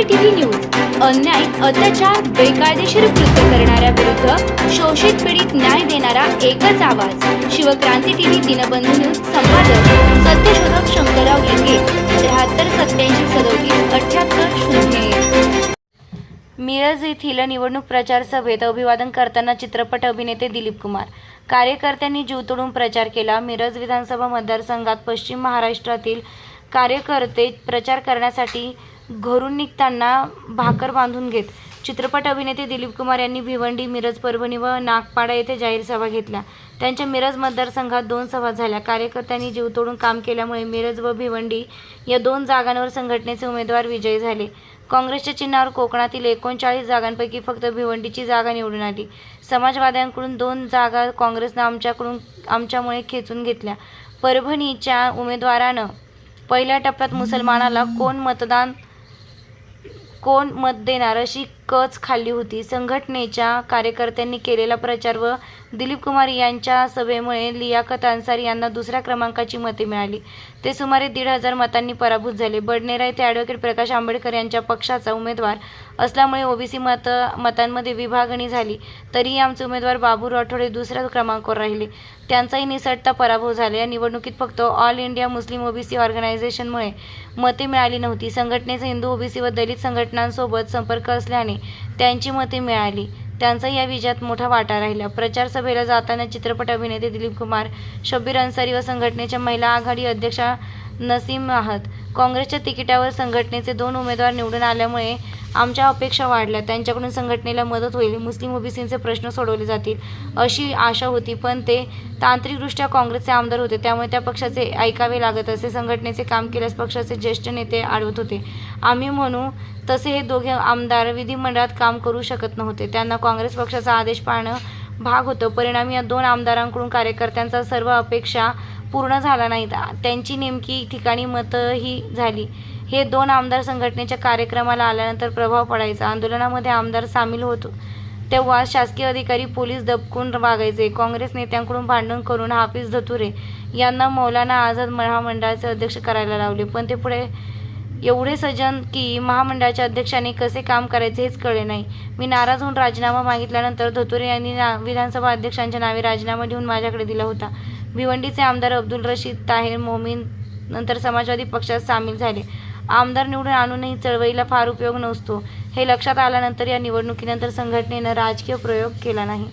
CCTV news. अन्याय अत्याचार बेकायदेशीर कृत्य करणाऱ्या विरुद्ध शोषित पीडित न्याय देणारा एकच आवाज. शिवक्रांती टीव्ही दिनबंधू न्यूज संपादक सत्यशोधक शंकरराव लिंगे त्र्याहत्तर सत्याऐंशी सदोतीस अठ्याहत्तर शून्य मिरज येथील निवडणूक प्रचार सभेत अभिवादन करताना चित्रपट अभिनेते दिलीप कुमार. कार्यकर्त्यांनी जीव तोडून प्रचार केला. मिरज विधानसभा मतदारसंघात पश्चिम महाराष्ट्रातील कार्यकर्ते प्रचार करण्यासाठी घरून निघताना भाकर बांधून घेत. चित्रपट अभिनेते दिलीप कुमार यांनी भिवंडी मिरज परभणी व नागपाडा येथे जाहीर सभा घेतल्या. त्यांच्या मिरज मतदारसंघात दोन सभा झाल्या. कार्यकर्त्यांनी जीव तोडून काम केल्यामुळे मिरज व भिवंडी या दोन जागांवर संघटनेचे उमेदवार विजयी झाले. काँग्रेसच्या चिन्हावर कोकणातील एकोणचाळीस जागांपैकी फक्त भिवंडीची जागा निवडून आली. समाजवाद्यांकडून दोन जागा काँग्रेसनं आमच्याकडून आमच्यामुळे खेचून घेतल्या. परभणीच्या उमेदवारानं पहिल्या टप्प्यात मुसलमानाला कोण मतदान कोण मत देणार अशी कच खाल्ली होती. संघटनेच्या कार्यकर्त्यांनी केलेला प्रचार व दिलीप कुमार यांच्या सभेमुळे लियाकत अन्सारी यांना दुसऱ्या क्रमांकाची मते मिळाली. ते सुमारे दीड हजार मतांनी पराभूत झाले. बडनेरा येथे ॲडव्होकेट प्रकाश आंबेडकर यांच्या पक्षाचा उमेदवार असल्यामुळे ओबीसी मत मतांमध्ये विभागणी झाली. तरीही आमचे उमेदवार बाबू राठोडे दुसऱ्या क्रमांकावर राहिले. त्यांचाही निसटता पराभव झाला. या निवडणुकीत फक्त ऑल इंडिया मुस्लिम ओबीसी ऑर्गनायझेशनमुळे मते मिळाली नव्हती. संघटनेचा हिंदू ओबीसी व दलित संघटनांसोबत संपर्क असल्याने त्यांची मते मिळाली. त्यांचा या विजयात मोठा वाटा राहिला. प्रचार सभेला जाताना चित्रपट अभिनेते दिलीप कुमार शब्बीर अन्सारी व संघटनेच्या महिला आघाडी अध्यक्षा नसीम आहत. काँग्रेसच्या तिकिटावर संघटनेचे दोन उमेदवार निवडून आल्यामुळे आमच्या अपेक्षा वाढल्या. त्यांच्याकडून संघटनेला मदत होईल. मुस्लिम ओबीसींचे प्रश्न सोडवले जातील अशी आशा होती. पण ते तांत्रिकदृष्ट्या काँग्रेसचे आमदार होते. त्यामुळे त्या पक्षाचे ऐकावे लागत असे. संघटनेचे काम केल्यास पक्षाचे ज्येष्ठ नेते आढळत होते. आम्ही म्हणू तसे हे दोघे आमदार विधिमंडळात काम करू शकत नव्हते. त्यांना काँग्रेस पक्षाचा आदेश पाळणं भाग होतं. परिणामी या दोन आमदारांकडून कार्यकर्त्यांचा सर्व अपेक्षा पूर्ण झाला नाहीत त्यांची नेमकी ठिकाणी मतही झाली. हे दोन आमदार संघटनेच्या कार्यक्रमाला आल्यानंतर प्रभाव पडायचा. आंदोलनामध्ये आमदार सामील होतो. तेव्हा शासकीय अधिकारी पोलीस दबकून वागायचे. काँग्रेस नेत्यांकडून भांडण करून हाफिज धतुरे यांना मौलाना आझाद महामंडळाचे अध्यक्ष करायला लावले. पण ते पुढे एवढे सजन की महामंडळाच्या अध्यक्षाने कसे काम करायचे हेच कळले नाही. मी नाराज होऊन राजीनामा मागितल्यानंतर धतुरे यांनी ना विधानसभा अध्यक्षांच्या नावे राजीनामा देऊन माझ्याकडे दिला होता. भिवंडीचे आमदार अब्दुल रशीद ताहेर मोमीन नंतर समाजवादी पक्षात सामील झाले. आमदार निवडून आणूनही चळवळीला फार उपयोग नसतो. हे लक्षात आल्यानंतर या निवडणुकीनंतर संघटनेनं राजकीय प्रयोग केला नाही.